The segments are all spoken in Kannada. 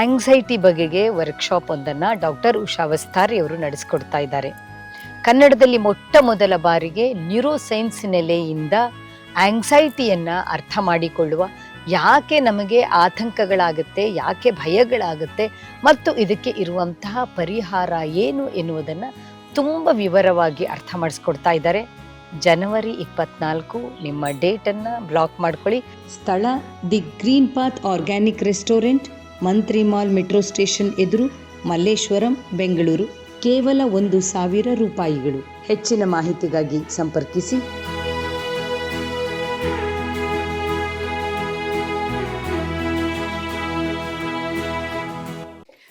ಆಂಗ್ಸೈಟಿ ಬಗೆಗೆ ವರ್ಕ್ಶಾಪ್ ಒಂದನ್ನು ಡಾಕ್ಟರ್ ಉಷಾ ವಸ್ತಾರಿ ಅವರು ನಡೆಸಿಕೊಡ್ತಾ ಇದ್ದಾರೆ. ಕನ್ನಡದಲ್ಲಿ ಮೊಟ್ಟ ಮೊದಲ ಬಾರಿಗೆ ನ್ಯೂರೋ ಸೈನ್ಸ್ ನೆಲೆಯಿಂದ ಆಂಗ್ಸೈಟಿಯನ್ನು ಅರ್ಥ ಮಾಡಿಕೊಳ್ಳುವ ಯಾಕೆ ನಮಗೆ ಆತಂಕಗಳಾಗುತ್ತೆ, ಯಾಕೆ ಭಯಗಳಾಗುತ್ತೆ ಮತ್ತು ಇದಕ್ಕೆ ಇರುವಂತಹ ಪರಿಹಾರ ಏನು ಎನ್ನುವುದನ್ನು ತುಂಬ ವಿವರವಾಗಿ ಅರ್ಥ ಮಾಡಿಸ್ಕೊಡ್ತಾ ಇದ್ದಾರೆ. ಜನವರಿ ಇಪ್ಪತ್ನಾಲ್ಕು ನಿಮ್ಮ ಡೇಟನ್ನು ಬ್ಲಾಕ್ ಮಾಡ್ಕೊಳ್ಳಿ. ಸ್ಥಳ the green path organic restaurant Mantri mall metro station ಎದುರು ಮಲ್ಲೇಶ್ವರಂ, ಬೆಂಗಳೂರು. ಕೇವಲ ಒಂದು ಸಾವಿರ ರೂಪಾಯಿಗಳು. ಹೆಚ್ಚಿನ ಮಾಹಿತಿಗಾಗಿ ಸಂಪರ್ಕಿಸಿ.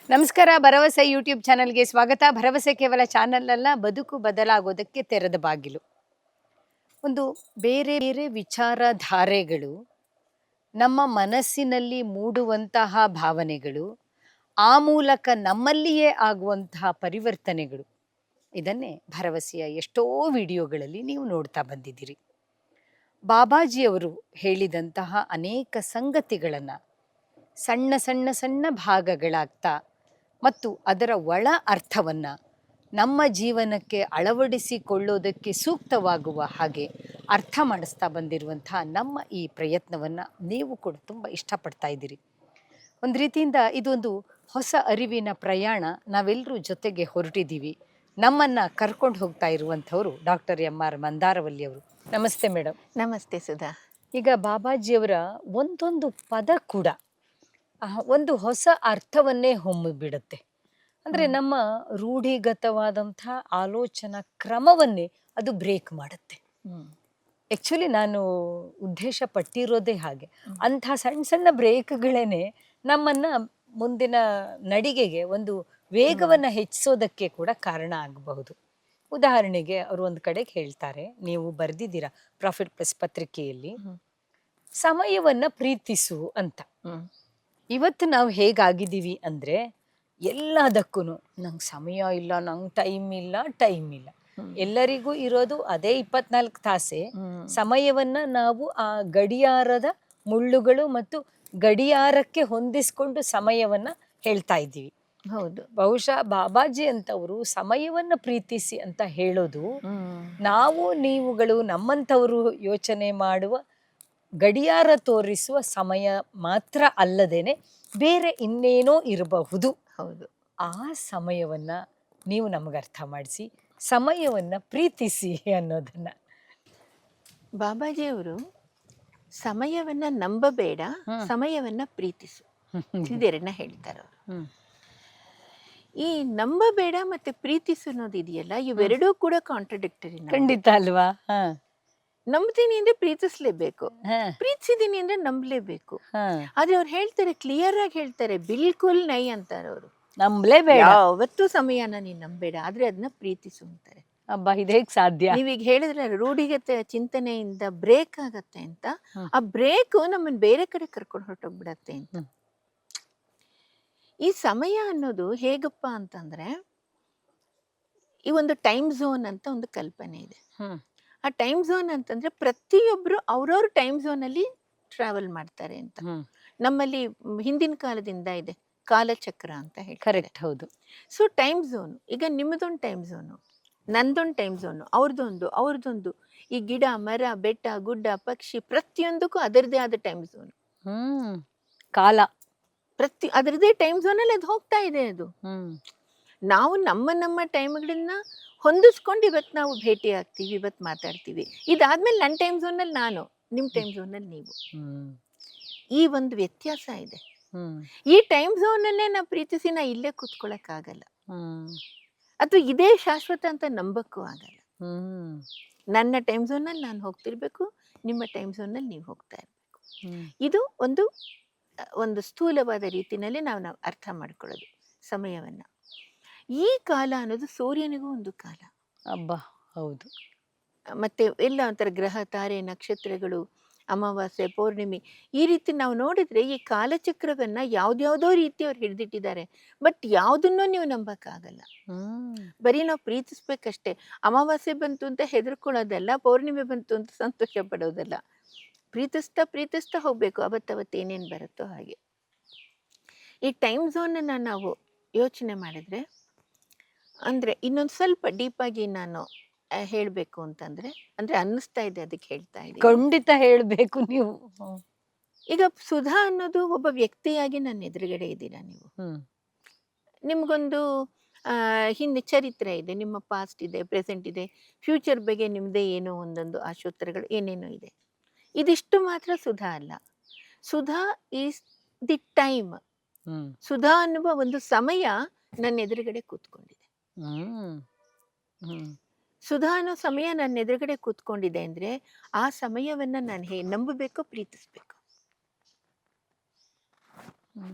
ನಮಸ್ಕಾರ, ಭರವಸೆ ಯೂಟ್ಯೂಬ್ ಚಾನಲ್ಗೆ ಸ್ವಾಗತ. ಭರವಸೆ ಕೇವಲ ಚಾನಲ್ ಅಲ್ಲ ಬದುಕು ಬದಲಾಗೋದಕ್ಕೆ ತೆರೆದ ಬಾಗಿಲು. ಒಂದು ಬೇರೆ ಬೇರೆ ವಿಚಾರಧಾರೆಗಳು ನಮ್ಮ ಮನಸ್ಸಿನಲ್ಲಿ ಮೂಡುವಂತಹ ಭಾವನೆಗಳು, ಆ ಮೂಲಕ ನಮ್ಮಲ್ಲಿಯೇ ಆಗುವಂತಹ ಪರಿವರ್ತನೆಗಳು. ಇದನ್ನೇ ಭರವಸೆಯ ಎಷ್ಟೋ ವಿಡಿಯೋಗಳಲ್ಲಿ ನೀವು ನೋಡ್ತಾ ಬಂದಿದ್ದೀರಿ. ಬಾಬಾಜಿಯವರು ಹೇಳಿದಂತಹ ಅನೇಕ ಸಂಗತಿಗಳನ್ನು ಸಣ್ಣ ಸಣ್ಣ ಸಣ್ಣ ಭಾಗಗಳಾಗ್ತಾ ಮತ್ತು ಅದರ ಒಳ ಅರ್ಥವನ್ನು ನಮ್ಮ ಜೀವನಕ್ಕೆ ಅಳವಡಿಸಿಕೊಳ್ಳೋದಕ್ಕೆ ಸೂಕ್ತವಾಗುವ ಹಾಗೆ ಅರ್ಥ ಮಾಡಿಸ್ತಾ ಬಂದಿರುವಂಥ ನಮ್ಮ ಈ ಪ್ರಯತ್ನವನ್ನು ನೀವು ಕೂಡ ತುಂಬ ಇಷ್ಟಪಡ್ತಾ ಇದ್ದೀರಿ. ಒಂದು ರೀತಿಯಿಂದ ಇದೊಂದು ಹೊಸ ಅರಿವಿನ ಪ್ರಯಾಣ ನಾವೆಲ್ಲರೂ ಜೊತೆಗೆ ಹೊರಟಿದ್ದೀವಿ. ನಮ್ಮನ್ನು ಕರ್ಕೊಂಡು ಹೋಗ್ತಾ ಇರುವಂಥವರು ಡಾಕ್ಟರ್ ಎಂ ಆರ್ ಮಂದಾರವಲ್ಲಿ ಅವರು. ನಮಸ್ತೆ ಮೇಡಮ್ ನಮಸ್ತೆ ಸುಧಾ. ಈಗ ಬಾಬಾಜಿಯವರ ಒಂದೊಂದು ಪದ ಕೂಡ ಒಂದು ಹೊಸ ಅರ್ಥವನ್ನೇ ಹೊಮ್ಮಿಬಿಡುತ್ತೆ ಅಂದರೆ ನಮ್ಮ ರೂಢಿಗತವಾದಂಥ ಆಲೋಚನಾ ಕ್ರಮವನ್ನೇ ಅದು ಬ್ರೇಕ್ ಮಾಡುತ್ತೆ. ಆ್ಯಕ್ಚುಲಿ ನಾನು ಉದ್ದೇಶ ಪಟ್ಟಿರೋದೇ ಹಾಗೆ. ಅಂಥ ಸಣ್ಣ ಸಣ್ಣ ಬ್ರೇಕ್ಗಳೇನೆ ನಮ್ಮನ್ನು ಮುಂದಿನ ನಡಿಗೆಗೆ ಒಂದು ವೇಗವನ್ನು ಹೆಚ್ಚಿಸೋದಕ್ಕೆ ಕೂಡ ಕಾರಣ ಆಗಬಹುದು. ಉದಾಹರಣೆಗೆ ಅವರು ಒಂದು ಕಡೆಗೆ ಹೇಳ್ತಾರೆ ನೀವು ಬರೆದಿದ್ದೀರಾ ಪ್ರಾಫಿಟ್ ಪ್ಲಸ್ ಪತ್ರಿಕೆಯಲ್ಲಿ. ಸಮಯವನ್ನು ಪ್ರೀತಿಸು ಅಂತ. ಇವತ್ತು ನಾವು ಹೇಗಾಗಿದ್ದೀವಿ ಅಂದರೆ ಎಲ್ಲದಕ್ಕೂ ನಂಗೆ ಸಮಯ ಇಲ್ಲ ನಂಗೆ ಟೈಮ್ ಇಲ್ಲ ಟೈಮ್ ಇಲ್ಲ. ಎಲ್ಲರಿಗೂ ಇರೋದು ಅದೇ ಇಪ್ಪತ್ನಾಲ್ಕು ತಾಸೆ. ಸಮಯವನ್ನ ನಾವು ಆ ಗಡಿಯಾರದ ಮುಳ್ಳುಗಳು ಮತ್ತು ಗಡಿಯಾರಕ್ಕೆ ಹೊಂದಿಸ್ಕೊಂಡು ಸಮಯವನ್ನ ಹೇಳ್ತಾ ಇದ್ದೀವಿ. ಹೌದು. ಬಹುಶಃ ಬಾಬಾಜಿ ಅಂತವರು ಸಮಯವನ್ನ ಪ್ರೀತಿಸಿ ಅಂತ ಹೇಳೋದು ನಾವು ನೀವುಗಳು ನಮ್ಮಂಥವರು ಯೋಚನೆ ಮಾಡುವ ಗಡಿಯಾರ ತೋರಿಸುವ ಸಮಯ ಮಾತ್ರ ಅಲ್ಲದೇನೆ ಬೇರೆ ಇನ್ನೇನೋ ಇರಬಹುದು. ಹೌದು. ಆ ಸಮಯವನ್ನ ನೀವು ನಮಗೆ ಅರ್ಥ ಮಾಡಿಸಿ ಸಮಯವನ್ನ ಪ್ರೀತಿಸಿ ಅನ್ನೋದನ್ನ. ಬಾಬಾಜಿಯವರು ಸಮಯವನ್ನ ನಂಬಬೇಡ. ಸಮಯವನ್ನ ಪ್ರೀತಿಸು. ಇದೆರಡನ್ನ ಹೇಳ್ತಾರೆ ಅವರು. ಈ ನಂಬಬೇಡ ಮತ್ತೆ ಪ್ರೀತಿಸು ಅನ್ನೋದು ಇದೆಯಲ್ಲ ಇವೆರಡೂ ಕೂಡ ಕಾಂಟ್ರಡಿಕ್ಟರಿ ಖಂಡಿತ ಅಲ್ವಾ? ನಂಬ್ತೀನಿ ಅಂದ್ರೆ ಪ್ರೀತಿಸ್ಲೇಬೇಕು. ಪ್ರೀತಿಸಿದೀನಿ ಅಂದ್ರೆ ನಂಬಲೇಬೇಕು. ಆದ್ರೆ ಅವ್ರು ಹೇಳ್ತಾರೆ ಕ್ಲಿಯರ್ ಆಗಿ ಹೇಳ್ತಾರೆ ಬಿಲ್ಕುಲ್ ನೈ ಅಂತಾರೆ ಅವರು. ನಂಬಲೇಬೇಡ. ಯಾವತ್ತೂ ಸಮಯನ ನೀನ್ ನಂಬೇಡ ಆದ್ರೆ ಅದನ್ನ ಪ್ರೀತಿಸು ಅಂತಾರೆ ಅಬ್ಬಾ ಇದು ಹೇಗ್ ಸಾಧ್ಯ. ನೀವೀಗ ಹೇಳಿದ್ರೆ ರೂಢಿಗತೆ ಚಿಂತನೆಯಿಂದ ಬ್ರೇಕ್ ಆಗತ್ತೆ ಅಂತ. ಆ ಬ್ರೇಕ್ ನಮ್ಮನ್ನ ಬೇರೆ ಕಡೆ ಕರ್ಕೊಂಡು ಹೊರಟೋಗ್ಬಿಡತ್ತೆ ಅಂತ. ಈ ಸಮಯ ಅನ್ನೋದು ಹೇಗಪ್ಪ ಅಂತಂದ್ರೆ ಈ ಒಂದು ಟೈಮ್ ಝೋನ್ ಅಂತ ಒಂದು ಕಲ್ಪನೆ ಇದೆ. ಆ ಟೈಮ್ ಝೋನ್ ಅಂತಂದ್ರೆ ಪ್ರತಿಯೊಬ್ರು ಅವ್ರವ್ರ ಟೈಮ್ ಝೋನ್ ಅಲ್ಲಿ ಟ್ರಾವೆಲ್ ಮಾಡ್ತಾರೆ ಅಂತ. ನಮ್ಮಲ್ಲಿ ಹಿಂದಿನ ಕಾಲದಿಂದ ಇದೆ. ಕಾಲಚಕ್ರ ಅಂತ ಹೇಳಿ ಕರೆಕ್ಟ್ ಹೌದು. ಸೊ ಟೈಮ್ ಝೋನ್ ಈಗ ನಿಮ್ಮದೊಂದು ಟೈಮ್ ಝೋನು ನಂದೊಂದು ಟೈಮ್ ಝೋನು ಅವ್ರದ್ದೊಂದು ಅವ್ರದ್ದೊಂದು ಈ ಗಿಡ ಮರ ಬೆಟ್ಟ ಗುಡ್ಡ ಪಕ್ಷಿ ಪ್ರತಿಯೊಂದಕ್ಕೂ ಅದರದೇ ಆದ ಟೈಮ್ ಝೋನ್ ಹ್ಮ್ ಕಾಲ. ಪ್ರತಿ ಅದರದೇ ಟೈಮ್ ಝೋನಲ್ಲಿ ಅದು ಹೋಗ್ತಾ ಇದೆ ಅದು. ಹ್ಮ್. ನಾವು ನಮ್ಮ ನಮ್ಮ ಟೈಮ್ಗಳನ್ನ ಹೊಂದಿಸ್ಕೊಂಡು ಇವತ್ತು ನಾವು ಭೇಟಿ ಆಗ್ತೀವಿ ಇವತ್ತು ಮಾತಾಡ್ತೀವಿ. ಇದಾದ್ಮೇಲೆ ನನ್ನ ಟೈಮ್ ಝೋನಲ್ಲಿ ನಾನು ನಿಮ್ಮ ಟೈಮ್ ಝೋನಲ್ಲಿ ನೀವು. ಈ ಒಂದು ವ್ಯತ್ಯಾಸ ಇದೆ. ಈ ಟೈಮ್ ಝೋನಲ್ಲೇ ನಾವು ಪ್ರೀತಿಸಿ ನಾ ಇಲ್ಲೇ ಕೂತ್ಕೊಳ್ಳೋಕ್ಕಾಗಲ್ಲ ಅಥವಾ ಇದೇ ಶಾಶ್ವತ ಅಂತ ನಂಬಕ್ಕೂ ಆಗಲ್ಲ. ನನ್ನ ಟೈಮ್ ಝೋನಲ್ಲಿ ನಾನು ಹೋಗ್ತಿರ್ಬೇಕು ನಿಮ್ಮ ಟೈಮ್ ಝೋನಲ್ಲಿ ನೀವು ಹೋಗ್ತಾ ಇರಬೇಕು. ಇದು ಒಂದು ಒಂದು ಸ್ಥೂಲವಾದ ರೀತಿಯಲ್ಲಿ ನಾವು ನಾವು ಅರ್ಥ ಮಾಡ್ಕೊಳ್ಳೋದು ಸಮಯವನ್ನ. ಈ ಕಾಲ ಅನ್ನೋದು ಸೂರ್ಯನಿಗೂ ಒಂದು ಕಾಲ. ಅಬ್ಬಾ ಹೌದು. ಮತ್ತೆ ಎಲ್ಲ ಒಂಥರ ಗ್ರಹ ತಾರೆ ನಕ್ಷತ್ರಗಳು ಅಮಾವಾಸ್ಯೆ ಪೌರ್ಣಿಮೆ ಈ ರೀತಿ ನಾವು ನೋಡಿದ್ರೆ ಈ ಕಾಲಚಕ್ರವನ್ನು ಯಾವ್ದ್ಯಾವ್ದೋ ರೀತಿ ಅವ್ರು ಹಿಡಿದಿಟ್ಟಿದ್ದಾರೆ. ಬಟ್ ಯಾವುದನ್ನು ನೀವು ನಂಬಕ್ಕಾಗಲ್ಲ. ಬರೀ ನಾವು ಪ್ರೀತಿಸ್ಬೇಕಷ್ಟೇ. ಅಮಾವಾಸ್ಯೆ ಬಂತು ಅಂತ ಹೆದರ್ಕೊಳ್ಳೋದಲ್ಲ ಪೌರ್ಣಿಮೆ ಬಂತು ಅಂತ ಸಂತೋಷ ಪಡೋದಲ್ಲ ಪ್ರೀತಿಸ್ತಾ ಪ್ರೀತಿಸ್ತಾ ಹೋಗ್ಬೇಕು ಅವತ್ತವತ್ತು ಏನೇನು ಬರುತ್ತೋ ಹಾಗೆ. ಈ ಟೈಮ್ ಝೋನನ್ನು ನಾವು ಯೋಚನೆ ಮಾಡಿದ್ರೆ ಅಂದ್ರೆ ಇನ್ನೊಂದು ಸ್ವಲ್ಪ ಡೀಪಾಗಿ ನಾನು ಹೇಳಬೇಕು ಅಂತಂದ್ರೆ ಅಂದ್ರೆ ಅನ್ನಿಸ್ತಾ ಇದೆ ಅದಕ್ಕೆ ಹೇಳ್ತಾ ಇದೆ ಖಂಡಿತ ಹೇಳ್ಬೇಕು ನೀವು. ಈಗ ಸುಧಾ ಅನ್ನೋದು ಒಬ್ಬ ವ್ಯಕ್ತಿಯಾಗಿ ನನ್ನ ಎದುರುಗಡೆ ಇದ್ದೀರಾ ನೀವು? ನಿಮ್ಗೊಂದು ಆ, ಹಿಂದೆ ಚರಿತ್ರೆ ಇದೆ ನಿಮ್ಮ ಪಾಸ್ಟ್ ಇದೆ ಪ್ರೆಸೆಂಟ್ ಇದೆ ಫ್ಯೂಚರ್ ಬಗ್ಗೆ ನಿಮ್ಮದೇ ಏನೋ ಒಂದೊಂದು ಆಶೋತ್ತರಗಳು ಏನೇನೋ ಇದೆ. ಇದಿಷ್ಟು ಮಾತ್ರ ಸುಧಾ ಅಲ್ಲ. Sudha is the time Sudha ಅನ್ನುವ ಒಂದು ಸಮಯ ನನ್ನ ಎದುರುಗಡೆ ಕೂತ್ಕೊಂಡಿದೆ. ಸುಧಾ ಅನ್ನೋ ಸಮಯ ನನ್ನ ಎದುರುಗಡೆ ಕೂತ್ಕೊಂಡಿದೆ ಅಂದ್ರೆ ಆ ಸಮಯವನ್ನ ನಾನು ಹೇ ನಂಬಬೇಕು ಪ್ರೀತಿಸ್ಬೇಕು.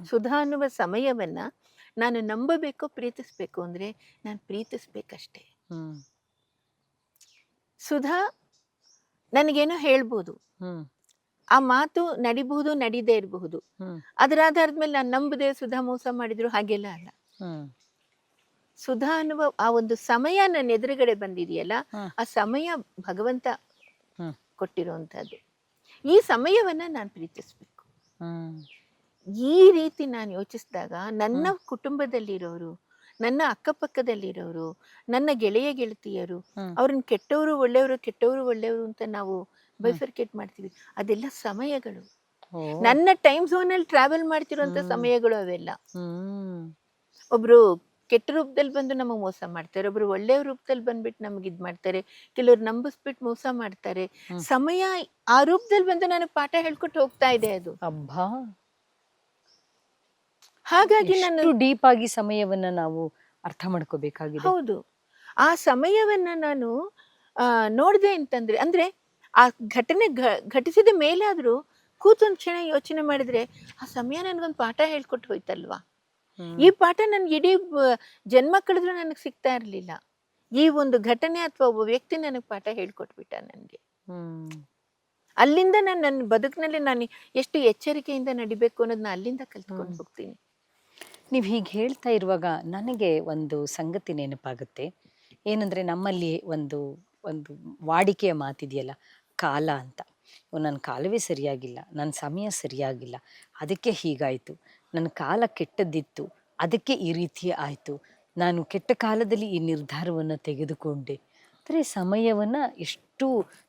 ಸುಧಾ ಅನ್ನುವ ಸಮಯವನ್ನ ನಾನು ನಂಬಬೇಕು ಪ್ರೀತಿಸ್ಬೇಕು ಅಂದ್ರೆ ನಾನು ಪ್ರೀತಿಸ್ಬೇಕಷ್ಟೇ. ಸುಧಾ ನನಗೇನೋ ಹೇಳ್ಬೋದು. ಆ ಮಾತು ನಡಿಬಹುದು ನಡೀದೇ ಇರಬಹುದು. ಹ್ಮ್. ಅದರ ಆಧಾರದ ಮೇಲೆ ನಾನು ನಂಬದೆ ಸುಧಾ ಮೋಸ ಮಾಡಿದ್ರು ಹಾಗೆಲ್ಲ ಅಲ್ಲ. ಹ್ಮ್. ಸುಧಾ ಅನ್ನುವ ಆ ಒಂದು ಸಮಯ ನನ್ನ ಎದುರುಗಡೆ ಬಂದಿದೆಯಲ್ಲ ಆ ಸಮಯ ಭಗವಂತ. ಕೊಟ್ಟಿರುವಂತಹದ್ದು ಈ ಸಮಯವನ್ನ ನಾನು ಪ್ರೀತಿಸ್ಬೇಕು. ಈ ರೀತಿ ನಾನು ಯೋಚಿಸಿದಾಗ ನನ್ನ ಕುಟುಂಬದಲ್ಲಿರೋರು ನನ್ನ ಅಕ್ಕಪಕ್ಕದಲ್ಲಿರೋರು ನನ್ನ ಗೆಳೆಯ ಗೆಳತಿಯರು. ಅವ್ರನ್ನ ಕೆಟ್ಟವರು ಒಳ್ಳೆಯವರು ಕೆಟ್ಟವರು ಒಳ್ಳೆಯವರು ಅಂತ ನಾವು ಬೈಫರ್ಕೇಟ್ ಮಾಡ್ತೀವಿ. ಅದೆಲ್ಲ ಸಮಯಗಳು. ನನ್ನ ಟೈಮ್ ಝೋನ್ ಅಲ್ಲಿ ಟ್ರಾವೆಲ್ ಮಾಡ್ತಿರುವಂತ. ಸಮಯಗಳು ಅವೆಲ್ಲ. ಒಬ್ರು ಕೆಟ್ಟ ರೂಪದಲ್ಲಿ ಬಂದು ನಮಗೆ ಮೋಸ ಮಾಡ್ತಾರೆ ಒಬ್ರು ಒಳ್ಳೆಯ ರೂಪದಲ್ಲಿ ಬಂದ್ಬಿಟ್ಟು ನಮ್ಗೆ ಇದ್ ಮಾಡ್ತಾರೆ ಕೆಲವ್ರು ನಂಬಿಸ್ಬಿಟ್ಟು ಮೋಸ ಮಾಡ್ತಾರೆ. ಸಮಯ ಆ ರೂಪದಲ್ಲಿ ಬಂದು ನನಗೆ ಪಾಠ ಹೇಳ್ಕೊಟ್ಟು ಹೋಗ್ತಾ ಇದೆ ಅದು. ಅಬ್ಬಾ! ಹಾಗಾಗಿ ನಾನು ಡೀಪ್ ಆಗಿ ಸಮಯವನ್ನ ನಾವು ಅರ್ಥ ಮಾಡ್ಕೋಬೇಕಾಗಿದೆ. ಹೌದು. ಆ ಸಮಯವನ್ನ ನಾನು ಆ, ನೋಡ್ದೆ ಅಂತಂದ್ರೆ ಅಂದ್ರೆ ಆ ಘಟನೆ ಘಟಿಸಿದ ಮೇಲಾದ್ರೂ ಕೂತೊಂದ್ ಕ್ಷಣ ಯೋಚನೆ ಮಾಡಿದ್ರೆ ಆ ಸಮಯ ನನ್ಗೊಂದು ಪಾಠ ಹೇಳ್ಕೊಟ್ಟು ಹೋಯ್ತಲ್ವಾ. ಈ ಪಾಠ ನನ್ಗೆ ಇಡೀ ಜನ್ಮ ಕಳೆದ್ರು ನನಗೆ ಸಿಗ್ತಾ ಇರಲಿಲ್ಲ. ಈ ಒಂದು ಘಟನೆ ಅಥವಾ ಒಬ್ಬ ವ್ಯಕ್ತಿ ನನಗೆ ಪಾಠ ಹೇಳ್ಕೊಟ್ಬಿಟ್ಟ ನನಗೆ. ಅಲ್ಲಿಂದ ನಾನು ನನ್ನ ಬದುಕಿನಲ್ಲಿ ನಾನು ಎಷ್ಟು ಎಚ್ಚರಿಕೆಯಿಂದ ನಡಿಬೇಕು ಅನ್ನೋದನ್ನ ಅಲ್ಲಿಂದ ಕಲ್ತ್ಕೊಂಡು ಹೋಗ್ತೀನಿ. ನೀವು ಹೀಗೆ ಹೇಳ್ತಾ ಇರುವಾಗ ನನಗೆ ಒಂದು ಸಂಗತಿ ನೆನಪಾಗುತ್ತೆ. ಏನಂದ್ರೆ ನಮ್ಮಲ್ಲಿ ಒಂದು ಒಂದು ವಾಡಿಕೆಯ ಮಾತಿದೆಯಲ್ಲ ಕಾಲ ಅಂತ. ನನ್ನ ಕಾಲವೇ ಸರಿಯಾಗಿಲ್ಲ ನನ್ನ ಸಮಯ ಸರಿಯಾಗಿಲ್ಲ ಅದಕ್ಕೆ ಹೀಗಾಯಿತು. ನನ್ನ ಕಾಲ ಕೆಟ್ಟದ್ದಿತ್ತು. ಅದಕ್ಕೆ ಈ ರೀತಿ ಆಯಿತು. ನಾನು ಕೆಟ್ಟ ಕಾಲದಲ್ಲಿ ಈ ನಿರ್ಧಾರವನ್ನು ತೆಗೆದುಕೊಂಡೆ. ಅಂದರೆ ಸಮಯವನ್ನು ಎಷ್ಟು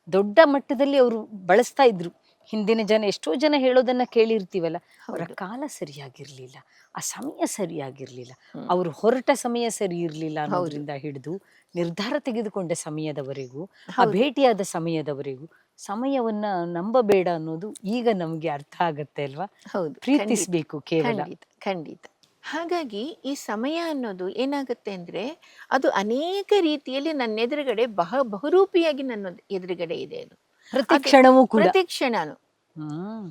ದೊಡ್ಡ ಮಟ್ಟದಲ್ಲಿ ಅವರು ಬಳಸ್ತಾ ಇದ್ರು. ಹಿಂದಿನ ಜನ ಎಷ್ಟೋ ಜನ ಹೇಳೋದನ್ನ ಕೇಳಿರ್ತೀವಲ್ಲ ಅವರ. ಕಾಲ ಸರಿಯಾಗಿರ್ಲಿಲ್ಲ. ಆ ಸಮಯ ಸರಿಯಾಗಿರ್ಲಿಲ್ಲ. ಅವರು ಹೊರಟ ಸಮಯ ಸರಿ ಇರಲಿಲ್ಲ ಅನ್ನೋದ್ರಿಂದ ಹಿಡಿದು ನಿರ್ಧಾರ ತೆಗೆದುಕೊಂಡ ಸಮಯದವರೆಗೂ ಆ ಭೇಟಿಯಾದ ಸಮಯದವರೆಗೂ ಸಮಯವನ್ನ ನಂಬಬೇಡ ಅನ್ನೋದು ಈಗ ನಮ್ಗೆ ಅರ್ಥ ಆಗತ್ತೆ ಅಲ್ವಾ? ಹೌದು ಪ್ರೀತಿಸಬೇಕು ಕೇವಲ. ಖಂಡಿತ ಖಂಡಿತ. ಹಾಗಾಗಿ ಈ ಸಮಯ ಅನ್ನೋದು ಏನಾಗುತ್ತೆ ಅಂದ್ರೆ ಅದು ಅನೇಕ ರೀತಿಯಲ್ಲಿ ನನ್ನ ಎದುರುಗಡೆ ಬಹ ಬಹುರೂಪಿಯಾಗಿ ನನ್ನ ಎದುರುಗಡೆ ಇದೆ ಅದು. ಪ್ರತಿ ಕ್ಷಣವೂ ಪ್ರತಿ ಕ್ಷಣನು.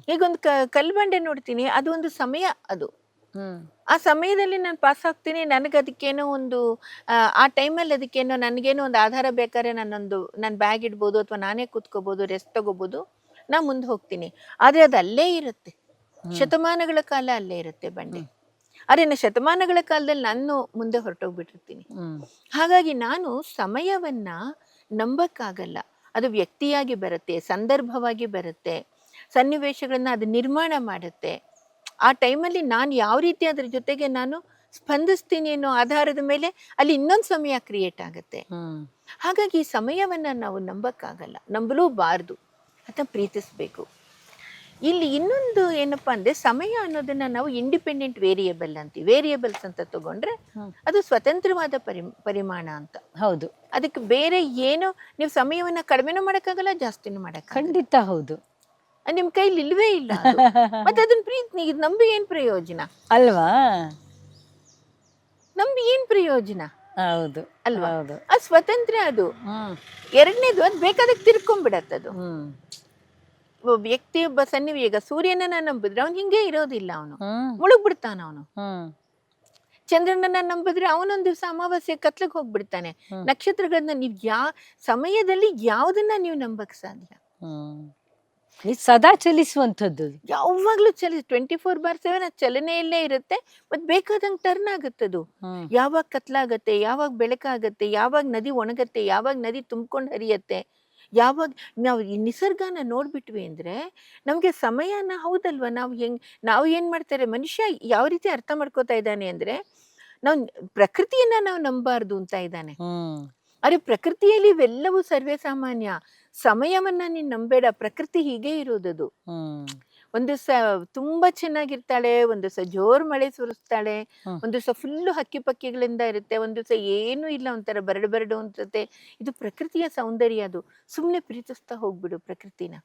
ಈಗ ಒಂದು ಕ ಕಲ್ಬಂಡೆ ನೋಡ್ತೀನಿ ಅದು ಒಂದು ಸಮಯ ಅದು. ಹ್ಮ್. ಆ ಸಮಯದಲ್ಲಿ ನಾನು ಪಾಸ್ ಆಗ್ತೀನಿ. ನನಗೆ ಅದಕ್ಕೇನೋ ಒಂದು ಆ, ಆ ಟೈಮಲ್ಲಿ ಅದಕ್ಕೇನೋ ನನಗೇನೋ ಒಂದು ಆಧಾರ ಬೇಕಾದ್ರೆ ನಾನೊಂದು ನನ್ನ ಬ್ಯಾಗ್ ಇಡ್ಬೋದು ಅಥವಾ ನಾನೇ ಕೂತ್ಕೋಬೋದು ರೆಸ್ಟ್ ತಗೋಬೋದು ನಾನು ಮುಂದೆ ಹೋಗ್ತೀನಿ. ಆದರೆ ಅದು ಅಲ್ಲೇ ಇರುತ್ತೆ. ಶತಮಾನಗಳ ಕಾಲ ಅಲ್ಲೇ ಇರುತ್ತೆ ಬಂಡೆ. ಆದರೆ ನಾನು ಶತಮಾನಗಳ ಕಾಲದಲ್ಲಿ ನಾನು ಮುಂದೆ ಹೊರಟೋಗ್ಬಿಟ್ಟಿರ್ತೀನಿ. ಹ್ಮ್. ಹಾಗಾಗಿ ನಾನು ಸಮಯವನ್ನ ನಂಬಕ್ಕಾಗಲ್ಲ. ಅದು ವ್ಯಕ್ತಿಯಾಗಿ ಬರುತ್ತೆ ಸಂದರ್ಭವಾಗಿ ಬರುತ್ತೆ ಸನ್ನಿವೇಶಗಳನ್ನ ಅದು ನಿರ್ಮಾಣ ಮಾಡುತ್ತೆ. ಆ ಟೈಮಲ್ಲಿ ನಾನು ಯಾವ ರೀತಿ ಅದ್ರ ಜೊತೆಗೆ ನಾನು ಸ್ಪಂದಿಸ್ತೀನಿ ಅನ್ನೋ ಆಧಾರದ ಮೇಲೆ ಅಲ್ಲಿ ಇನ್ನೊಂದು ಸಮಯ ಕ್ರಿಯೇಟ್ ಆಗುತ್ತೆ. ಹಾಗಾಗಿ ಈ ಸಮಯವನ್ನ ನಾವು ನಂಬಕ್ಕಾಗಲ್ಲ. ನಂಬಲೂಬಾರ್ದು. ಅಥವಾ ಪ್ರೀತಿಸಬೇಕು. ಇಲ್ಲಿ ಇನ್ನೊಂದು ಏನಪ್ಪಾ ಅಂದ್ರೆ ಸಮಯ ಅನ್ನೋದನ್ನ ನಾವು ಇಂಡಿಪೆಂಡೆಂಟ್ ವೇರಿಯಬಲ್ ಅಂತೀವಿ. ವೇರಿಯಬಲ್ಸ್ ಅಂತ ತಗೊಂಡ್ರೆ ಅದು ಸ್ವತಂತ್ರವಾದ ಪರಿ ಪರಿಮಾಣ ಅಂತ. ಹೌದು. ಅದಕ್ಕೆ ಬೇರೆ ಏನು ನೀವು ಸಮಯವನ್ನ ಕಡಿಮೆನೂ ಮಾಡೋಕ್ಕಾಗಲ್ಲ ಜಾಸ್ತಿನೂ ಮಾಡಕ್ಕಾಗಲ್ಲ. ಖಂಡಿತ ಹೌದು. ಅದ್ ನಿಮ್ ಕೈಲಿ ಇಲ್ವೇ ಇಲ್ಲ ಅದು. ಮತ್ತೆ ಅದನ್ನ ಪ್ರೀತಿ ಇದು ನಂಬಿ ಏನ್ ಪ್ರಯೋಜನ? ಅಲ್ವಾ? ನಂಬಿ ಏನ್ ಪ್ರಯೋಜನ? ಹೌದು ಅಲ್ವಾ? ಹೌದು. ಆ ಸ್ವತಂತ್ರ ಅದು. ಹ್ಮ್. ಎರಡನೇದು ಅದು ಬೇಕಾದಾಗ ತಿರ್ಕೊಂಡ್ಬಿಡತ್ತದು ಹ್ಮ್. ಒಬ್ಬ ವ್ಯಕ್ತಿ ಒಬ್ಬ ಸನ್ನಿವ ಈಗ ಸೂರ್ಯನನ್ನ ನಂಬಿದ್ರೆ ಅವ್ನು ಹಿಂಗೆ ಇರೋದಿಲ್ಲ ಅವನು. ಹ್ಮ್. ಮುಳುಗ್ಬಿಡ್ತಾನ ಅವನು. ಹ್ಮ್. ಚಂದ್ರನನ್ನ ನಂಬಿದ್ರೆ ಅವನೊಂದು ದಿವಸ ಅಮಾವಾಸ್ಯೆ ಕತ್ಲಕ್ ಹೋಗ್ಬಿಡ್ತಾನೆ. ಹ್ಮ್. ನಕ್ಷತ್ರಗಳನ್ನ ನೀವ್ ಯಾವ ಸಮಯದಲ್ಲಿ ಯಾವ್ದನ್ನ ನೀವು ನಂಬಕ್ ಸಾಧ್ಯ? ಹ್ಮ್. ಸದಾ ಚಲಿಸುವಂಥದ್ದು. ಯಾವಾಗ್ಲೂ ಚಲಿ ಟ್ವೆಂಟಿ ಫೋರ್ ಬಾರ್ ಸೆವೆನ್ ಅದು ಚಲನೆಯಲ್ಲೇ ಇರುತ್ತೆ ಮತ್ ಬೇಕಾದಂಗ್ ಟರ್ನ್ ಆಗುತ್ತೆ ಅದು. ಯಾವಾಗ ಕತ್ಲಾಗತ್ತೆ ಯಾವಾಗ ಬೆಳಕಾಗತ್ತೆ ಯಾವಾಗ ನದಿ ಒಣಗತ್ತೆ ಯಾವಾಗ ನದಿ ತುಂಬ್ಕೊಂಡು ಹರಿಯತ್ತೆ ಯಾವಾಗ ನಾವು ಈ ನಿಸರ್ಗನ ನೋಡ್ಬಿಟ್ವಿ ಅಂದ್ರೆ ನಮ್ಗೆ ಸಮಯನ ಹೌದಲ್ವಾ? ನಾವು ಹೆಂಗ್ ನಾವು ಏನ್ ಮಾಡ್ತಾರೆ ಮನುಷ್ಯ ಯಾವ ರೀತಿ ಅರ್ಥ ಮಾಡ್ಕೋತಾ ಇದ್ದಾನೆ ಅಂದ್ರೆ ನಾವು ಪ್ರಕೃತಿಯನ್ನ ನಾವು ನಂಬಾರ್ದು ಅಂತ ಇದ್ದಾನೆ. ಅರೆ ಪ್ರಕೃತಿಯಲ್ಲಿ ಇವೆಲ್ಲವೂ ಸರ್ವೇ ಸಾಮಾನ್ಯ. ಸಮಯವನ್ನ ನೀನ್ ನಂಬೇಡ. ಪ್ರಕೃತಿ ಹೀಗೆ ಇರೋದದು. ಒಂದು ಸ ತುಂಬಾ ಚೆನ್ನಾಗಿರ್ತಾಳೆ ಒಂದು ದಿವಸ ಜೋರ್ ಮಳೆ ಸುರಿಸ್ತಾಳೆ. ಒಂದು ದಿವಸ ಫುಲ್ಲು ಹಕ್ಕಿ ಪಕ್ಕಿಗಳಿಂದ ಇರುತ್ತೆ ಒಂದು ದಿವಸ ಏನೂ ಇಲ್ಲ ಒಂಥರ ಬರಡು ಬರಡು ಅನ್ಸುತ್ತೆ ಇದು ಪ್ರಕೃತಿಯ ಸೌಂದರ್ಯ ಅದು. ಸುಮ್ಮನೆ ಪ್ರೀತಿಸ್ತಾ ಹೋಗ್ಬಿಡು ಪ್ರಕೃತಿನ.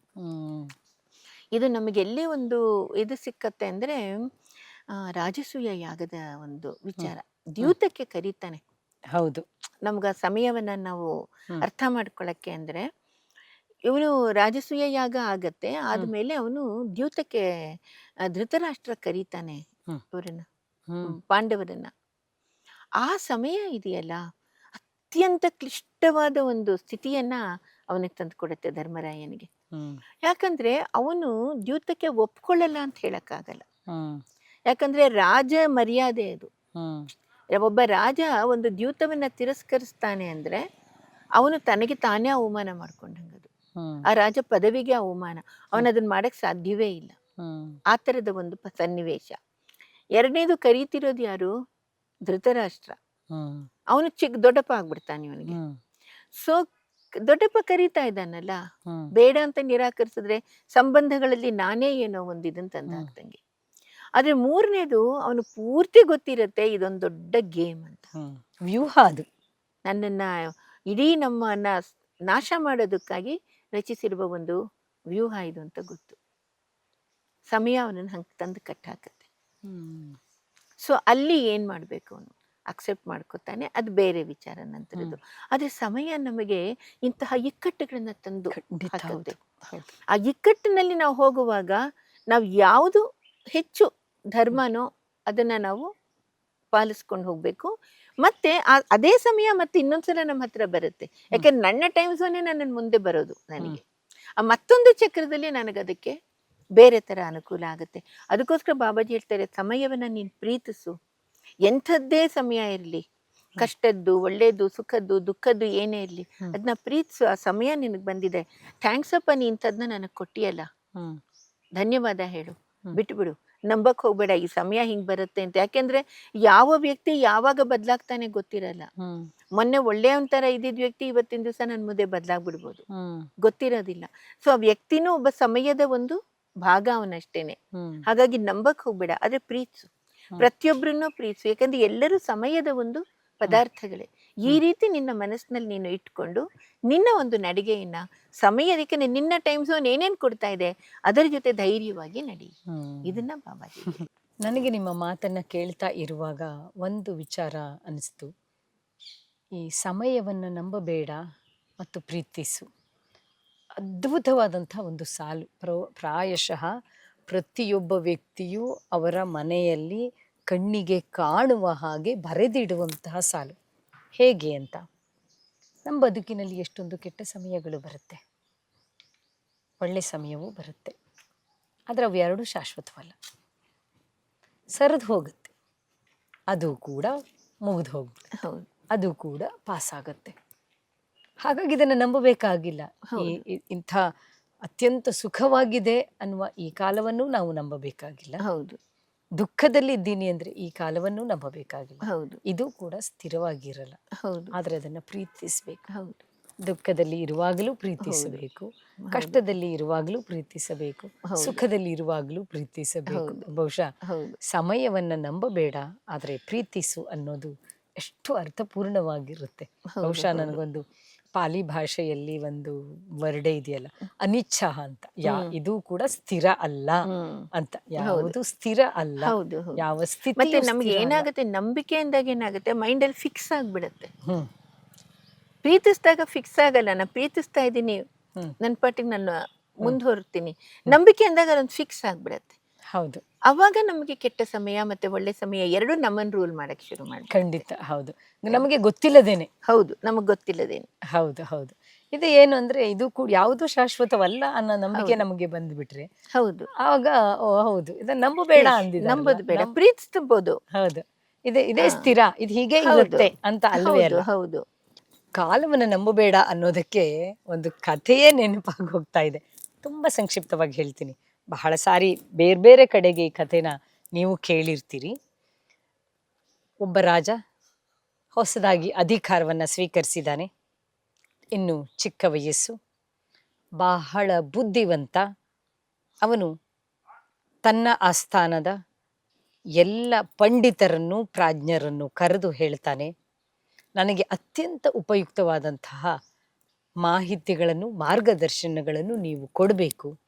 ಇದು ನಮಗೆ ಎಲ್ಲಿ ಒಂದು ಇದು ಸಿಕ್ಕತ್ತೆ ಅಂದ್ರೆ ಆ, ರಾಜಸೂಯ ಯಾಗದ ಒಂದು ವಿಚಾರ. ದ್ಯೂತಕ್ಕೆ ಕರೀತಾನೆ. ಹೌದು. ನಮ್ಗ ಆ ಸಮಯವನ್ನ ನಾವು ಹ್ಮ್. ಅರ್ಥ ಮಾಡ್ಕೊಳಕ್ಕೆ ಅಂದ್ರೆ ಇವನು ರಾಜಸೂಯ ಯಾಗ ಆಗತ್ತೆ ಆದ್ಮೇಲೆ ಅವನು ದ್ಯೂತಕ್ಕೆ ಆ, ಧೃತರಾಷ್ಟ್ರ ಕರೀತಾನೆ ಹ್ಮ್. ಇವರನ್ನ ಹ್ಮ್. ಪಾಂಡವರನ್ನ. ಆ ಸಮಯ ಇದೆಯಲ್ಲ ಅತ್ಯಂತ ಕ್ಲಿಷ್ಟವಾದ ಒಂದು ಸ್ಥಿತಿಯನ್ನ ಅವನಿಗೆ ತಂದುಕೊಡುತ್ತೆ ಧರ್ಮರಾಯನಿಗೆ. ಹ್ಮ್. ಯಾಕಂದ್ರೆ ಅವನು ದ್ಯೂತಕ್ಕೆ ಒಪ್ಕೊಳ್ಳಲ್ಲ ಅಂತ ಹೇಳಕ್ಕಾಗಲ್ಲ. ಹ್ಮ್. ಯಾಕಂದ್ರೆ ರಾಜ ಮರ್ಯಾದೆ ಅದು. ಹ್ಮ್. ಒಬ್ಬ ರಾಜ ಒಂದು ದ್ಯೂತವನ್ನ ತಿರಸ್ಕರಿಸ್ತಾನೆ ಅಂದ್ರೆ ಅವನು ತನಗೆ ತಾನೇ ಅವಮಾನ ಮಾಡ್ಕೊಂಡಂಗದು. ಆ ರಾಜ ಪದವಿಗೆ ಅವಮಾನ. ಅವನದನ್ನ ಅದನ್ನ ಮಾಡಕ್ ಸಾಧ್ಯವೇ ಇಲ್ಲ. ಆ ಥರದ ಒಂದು ಸನ್ನಿವೇಶ. ಎರಡನೇದು ಕರೀತಿರೋದು ಯಾರು? ಧೃತರಾಷ್ಟ್ರ. ಅವನು ಚಿಕ್ಕ ದೊಡ್ಡಪ್ಪ ಆಗ್ಬಿಡ್ತಾನೆ ಇವನಿಗೆ. ಸೊ ದೊಡ್ಡಪ್ಪ ಕರೀತಾ ಇದ್ದಾನಲ್ಲ? ಬೇಡ ಅಂತ ನಿರಾಕರಿಸಿದ್ರೆ ಸಂಬಂಧಗಳಲ್ಲಿ ನಾನೇ ಏನೋ ಒಂದು ಇದನ್ನ ತಂದಾಗ್ದಂಗೆ ಆದ್ರೆ ಮೂರನೇದು ಅವನು ಪೂರ್ತಿ ಗೊತ್ತಿರತ್ತೆ ಇದೊಂದು ದೊಡ್ಡ ಗೇಮ್ ಅಂತ. ವ್ಯೂಹ ಅದು. ನನ್ನನ್ನ ಇಡೀ ನಮ್ಮನ್ನ ನಾಶ ಮಾಡೋದಕ್ಕಾಗಿ ರಚಿಸಿರುವ ಒಂದು ವ್ಯೂಹ ಇದು ಅಂತ ಗೊತ್ತು. ಸಮಯ ಅವನನ್ನು ಹಂಗೆ ತಂದು ಕಟ್ಟಾಕತ್ತೆ. ಸೊ ಅಲ್ಲಿ ಏನ್ ಮಾಡ್ಬೇಕು ಅವನು? ಅಕ್ಸೆಪ್ಟ್ ಮಾಡ್ಕೊತಾನೆ ಅದು ಬೇರೆ ವಿಚಾರ ನಂತರದ್ದು. ಆದ್ರೆ ಸಮಯ ನಮಗೆ ಇಂತಹ ಇಕ್ಕಟ್ಟುಗಳನ್ನ ತಂದು ಹಾಕುತ್ತೆ. ಆ ಇಕ್ಕಟ್ಟಿನಲ್ಲಿ ನಾವು ಹೋಗುವಾಗ ನಾವು ಯಾವುದು ಹೆಚ್ಚು ಧರ್ಮನೋ ಅದನ್ನ ನಾವು ಪಾಲಿಸ್ಕೊಂಡು ಹೋಗ್ಬೇಕು. ಮತ್ತೆ ಅದೇ ಸಮಯ ಮತ್ತೆ ಇನ್ನೊಂದ್ಸಲ ನಮ್ಮ ಹತ್ರ ಬರುತ್ತೆ. ಯಾಕಂದ್ರೆ ನನ್ನ ಟೈಮ್ ಝೋನೇ ನನ್ನ ಮುಂದೆ ಬರೋದು ನನಗೆ. ಆ ಮತ್ತೊಂದು ಚಕ್ರದಲ್ಲಿ ನನಗೆ ಅದಕ್ಕೆ ಬೇರೆ ತರ ಅನುಕೂಲ ಆಗುತ್ತೆ. ಅದಕ್ಕೋಸ್ಕರ ಬಾಬಾಜಿ ಹೇಳ್ತಾರೆ ಸಮಯವನ್ನ ನೀನ್ ಪ್ರೀತಿಸು. ಎಂಥದ್ದೇ ಸಮಯ ಇರಲಿ. ಕಷ್ಟದ್ದು ಒಳ್ಳೇದು ಸುಖದ್ದು ದುಃಖದ್ದು ಏನೇ ಇರಲಿ. ಅದನ್ನ ಪ್ರೀತಿಸು. ಆ ಸಮಯ ನಿನಗೆ ಬಂದಿದೆ. ಥ್ಯಾಂಕ್ಸ್ ಅಪ್ಪ ನೀ ಇಂಥದ್ನ ನನಗೆ ಕೊಟ್ಟಿಯಲ್ಲ. ಹ್ಮ್. ಧನ್ಯವಾದ ಹೇಳು. ಬಿಟ್ಬಿಡು. ನಂಬಕ್ ಹೋಗ್ಬೇಡ ಈ ಸಮಯ ಹಿಂಗ್ ಬರುತ್ತೆ ಅಂತ. ಯಾಕೆಂದ್ರೆ ಯಾವ ವ್ಯಕ್ತಿ ಯಾವಾಗ ಬದ್ಲಾಗ್ತಾನೆ ಗೊತ್ತಿರಲ್ಲ. ಮೊನ್ನೆ ಒಳ್ಳೆಯ ಒಂಥರ ಇದ್ದಿದ್ ವ್ಯಕ್ತಿ ಇವತ್ತಿನ ದಿವಸ ನನ್ ಮುಂದೆ ಬದ್ಲಾಗ್ಬಿಡ್ಬೋದು. ಗೊತ್ತಿರೋದಿಲ್ಲ. ಸೊ ಆ ವ್ಯಕ್ತಿನೂ ಒಬ್ಬ ಸಮಯದ ಒಂದು ಭಾಗ ಅವನಷ್ಟೇನೆ. ಹಾಗಾಗಿ ನಂಬಕ್ ಹೋಗ್ಬೇಡ. ಆದ್ರೆ ಪ್ರೀತ್ಸು. ಪ್ರತಿಯೊಬ್ಬರನ್ನೂ ಪ್ರೀತಿಸು. ಯಾಕಂದ್ರೆ ಎಲ್ಲರೂ ಸಮಯದ ಒಂದು ಪದಾರ್ಥಗಳೇ. ಈ ರೀತಿ ನಿನ್ನ ಮನಸ್ಸಿನಲ್ಲಿ ನೀನು ಇಟ್ಕೊಂಡು ನಿನ್ನ ಒಂದು ನಡಿಗೆಯನ್ನ ಸಮಯದಕ್ಕೆ ನಿನ್ನ ಟೈಮ್ ಝೋನ್ ಏನೇನ್ ಕೊಡ್ತಾ ಇದೆ ಅದರ ಜೊತೆ ಧೈರ್ಯವಾಗಿ ನಡಿ. ಇದನ್ನ ಬಾಬಾಜಿ ನನಗೆ ನಿಮ್ಮ ಮಾತನ್ನ ಕೇಳ್ತಾ ಇರುವಾಗ ಒಂದು ವಿಚಾರ ಅನಿಸ್ತು. ಈ ಸಮಯವನ್ನು ನಂಬಬೇಡ ಮತ್ತು ಪ್ರೀತಿಸು. ಅದ್ಭುತವಾದಂಥ ಒಂದು ಸಾಲು. ಪ್ರ ಪ್ರಾಯಶಃ ಪ್ರತಿಯೊಬ್ಬ ವ್ಯಕ್ತಿಯು ಅವರ ಮನೆಯಲ್ಲಿ ಕಣ್ಣಿಗೆ ಕಾಣುವ ಹಾಗೆ ಬರೆದಿಡುವಂತಹ ಸಾಲು. ಹೇಗೆ ಅಂತ? ನಮ್ಮ ಬದುಕಿನಲ್ಲಿ ಎಷ್ಟೊಂದು ಕೆಟ್ಟ ಸಮಯಗಳು ಬರುತ್ತೆ. ಒಳ್ಳೆ ಸಮಯವೂ ಬರುತ್ತೆ. ಆದರೆ ಅವೆರಡೂ ಶಾಶ್ವತವಲ್ಲ. ಸರಿದು ಹೋಗುತ್ತೆ. ಅದು ಕೂಡ ಮುಗಿದು ಹೋಗುತ್ತೆ. ಹೌದು. ಅದು ಕೂಡ ಪಾಸ್ ಆಗುತ್ತೆ. ಹಾಗಾಗಿ ಇದನ್ನು ನಂಬಬೇಕಾಗಿಲ್ಲ. ಇಂಥ ಅತ್ಯಂತ ಸುಖವಾಗಿದೆ ಅನ್ನುವ ಈ ಕಾಲವನ್ನು ನಾವು ನಂಬಬೇಕಾಗಿಲ್ಲ. ಹೌದು. ದುಃಖದಲ್ಲಿ ಇದ್ದೀನಿ ಅಂದ್ರೆ ಈ ಕಾಲವನ್ನು ನಂಬಬೇಕಾಗಿಲ್ಲ. ಹೌದು. ಇದು ಕೂಡ ಸ್ಥಿರವಾಗಿರಲ್ಲ. ಹೌದು. ಆದರೆ ಅದನ್ನ ಪ್ರೀತಿಸಬೇಕು. ಹೌದು. ದುಃಖದಲ್ಲಿ ಇರುವಾಗಲೂ ಪ್ರೀತಿಸಬೇಕು. ಕಷ್ಟದಲ್ಲಿ ಇರುವಾಗಲೂ ಪ್ರೀತಿಸಬೇಕು. ಸುಖದಲ್ಲಿ ಇರುವಾಗಲೂ ಪ್ರೀತಿಸಬೇಕು. ಬಹುಶಃ ಸಮಯವನ್ನ ನಂಬಬೇಡ ಆದ್ರೆ ಪ್ರೀತಿಸು ಅನ್ನೋದು ಎಷ್ಟು ಅರ್ಥಪೂರ್ಣವಾಗಿರುತ್ತೆ. ಬಹುಶಃ. ನನಗೊಂದು ಪಾಲಿ ಭಾಷೆಯಲ್ಲಿ ಒಂದು ವರ್ಡೆ ಇದೆಯಲ್ಲ ಅನಿಚ್ಛಾ ಅಂತ. ಯಾ ಇದು ಕೂಡ ಸ್ಥಿರ ಅಲ್ಲ ಅಂತ. ಯಾವುದು ಸ್ಥಿರ ಅಲ್ಲ. ಯಾವ ಸ್ಥಿತಿ ಮತ್ತೆ ನಮ್ಗೆ ಏನಾಗುತ್ತೆ ನಂಬಿಕೆ ಅಂದಾಗ ಏನಾಗುತ್ತೆ ಮೈಂಡ್ ಅಲ್ಲಿ ಫಿಕ್ಸ್ ಆಗ್ಬಿಡತ್ತೆ. ಪ್ರೀತಿಸಿದಾಗ ಫಿಕ್ಸ್ ಆಗಲ್ಲ ನಾನು ಪ್ರೀತಿಸ್ತಾ ಇದ್ದೀನಿ. ನನ್ನ ಪಾಟಿಗೆ ನಾನು ಮುಂದುವರ್ತೀನಿ. ನಂಬಿಕೆ ಅಂದಾಗ ಅದೊಂದು ಫಿಕ್ಸ್ ಆಗ್ಬಿಡತ್ತೆ. ಹೌದು. ಅವಾಗ ನಮಗೆ ಕೆಟ್ಟ ಸಮಯ ಮತ್ತೆ ಒಳ್ಳೆ ಸಮಯ ಎರಡು ನಮ್ಮನ್ನು ರೂಲ್ ಮಾಡಕ್ ಶುರು ಮಾಡಿ ಖಂಡಿತ ಹೌದು. ನಮಗೆ ಗೊತ್ತಿಲ್ಲದೇನೆ. ಹೌದು ನಮಗೆ ಗೊತ್ತಿಲ್ಲದೇನೆ. ಹೌದು ಹೌದು. ಇದು ಏನು ಅಂದ್ರೆ ಇದು ಕೂಡ ಯಾವುದು ಶಾಶ್ವತವಲ್ಲ ಅನ್ನೋ ನಂಬಿಕೆ. ನಮಗೆ ಬಂದ್ಬಿಟ್ರೆ ಹೌದು. ಆವಾಗ ಓ ಹೌದು. ಇದನ್ನ ನಂಬಬೇಡ ಅಂದಿದೆ ನಂಬೋದು ಬೇಡ. ಪ್ರೀತಿಸ್ಬೋದು. ಹೌದು. ಇದೆ ಇದೇ ಸ್ಥಿರ. ಇದು ಹೀಗೆ ಇರುತ್ತೆ ಅಂತ ಅಲ್ವೇ ಅಲ್ಲ? ಹೌದು. ಕಾಲವನ್ನು ನಂಬಬೇಡ ಅನ್ನೋದಕ್ಕೆ ಒಂದು ಕಥೆಯೇ ನೆನಪಾಗಿ ಹೋಗ್ತಾ ಇದೆ. ತುಂಬಾ ಸಂಕ್ಷಿಪ್ತವಾಗಿ ಹೇಳ್ತೀನಿ. ಬಹಳ ಸಾರಿ ಬೇರೆ ಬೇರೆ ಕಡೆಗೆ ಈ ಕಥೆನ ನೀವು ಕೇಳಿರ್ತೀರಿ. ಒಬ್ಬ ರಾಜ ಹೊಸದಾಗಿ ಅಧಿಕಾರವನ್ನು ಸ್ವೀಕರಿಸಿದ್ದಾನೆ. ಇನ್ನು ಚಿಕ್ಕ ವಯಸ್ಸು. ಬಹಳ ಬುದ್ಧಿವಂತ. ಅವನು ತನ್ನ ಆಸ್ಥಾನದ ಎಲ್ಲ ಪಂಡಿತರನ್ನು, ಪ್ರಾಜ್ಞರನ್ನು ಕರೆದು ಹೇಳ್ತಾನೆ, ನನಗೆ ಅತ್ಯಂತ ಉಪಯುಕ್ತವಾದಂತಹ ಮಾಹಿತಿಗಳನ್ನು, ಮಾರ್ಗದರ್ಶನಗಳನ್ನು ನೀವು ಕೊಡಬೇಕು.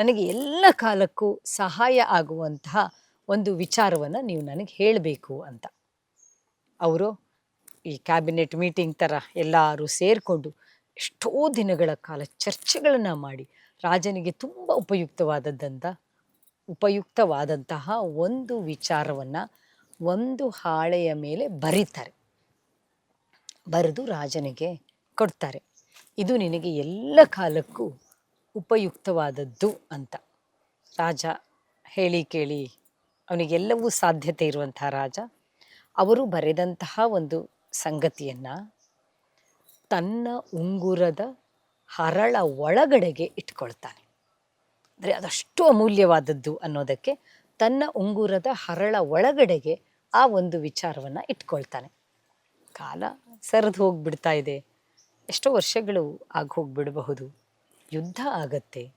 ನನಗೆ ಎಲ್ಲ ಕಾಲಕ್ಕೂ ಸಹಾಯ ಆಗುವಂತಹ ಒಂದು ವಿಚಾರವನ್ನು ನೀವು ನನಗೆ ಹೇಳಬೇಕು ಅಂತ. ಅವರು ಈ ಕ್ಯಾಬಿನೆಟ್ ಮೀಟಿಂಗ್ ಥರ ಎಲ್ಲರೂ ಸೇರಿಕೊಂಡು ಎಷ್ಟೋ ದಿನಗಳ ಕಾಲ ಚರ್ಚೆಗಳನ್ನು ಮಾಡಿ ರಾಜನಿಗೆ ತುಂಬ ಉಪಯುಕ್ತವಾದದ್ದಂತ, ಉಪಯುಕ್ತವಾದಂತಹ ಒಂದು ವಿಚಾರವನ್ನು ಒಂದು ಹಾಳೆಯ ಮೇಲೆ ಬರೀತಾರೆ. ಬರೆದು ರಾಜನಿಗೆ ಕೊಡ್ತಾರೆ. ಇದು ನಿನಗೆ ಎಲ್ಲ ಕಾಲಕ್ಕೂ ಉಪಯುಕ್ತವಾದದ್ದು ಅಂತ. ರಾಜ ಹೇಳಿ ಕೇಳಿ ಅವನಿಗೆಲ್ಲವೂ ಸಾಧ್ಯತೆ ಇರುವಂತಹ ರಾಜ. ಅವರು ಬರೆದಂತಹ ಒಂದು ಸಂಗತಿಯನ್ನು ತನ್ನ ಉಂಗುರದ ಹರಳ ಒಳಗಡೆಗೆ ಇಟ್ಕೊಳ್ತಾನೆ. ಅಂದರೆ ಅದಷ್ಟು ಅಮೂಲ್ಯವಾದದ್ದು ಅನ್ನೋದಕ್ಕೆ ತನ್ನ ಉಂಗುರದ ಹರಳ ಒಳಗಡೆಗೆ ಆ ಒಂದು ವಿಚಾರವನ್ನು ಇಟ್ಕೊಳ್ತಾನೆ. ಕಾಲ ಸರಿದು ಹೋಗಿಬಿಡ್ತಾ ಇದೆ. ಎಷ್ಟೋ ವರ್ಷಗಳು ಆಗಿ ಹೋಗ್ಬಿಡಬಹುದು. ಯುದ್ಧ ಆಗತ್ತೆ.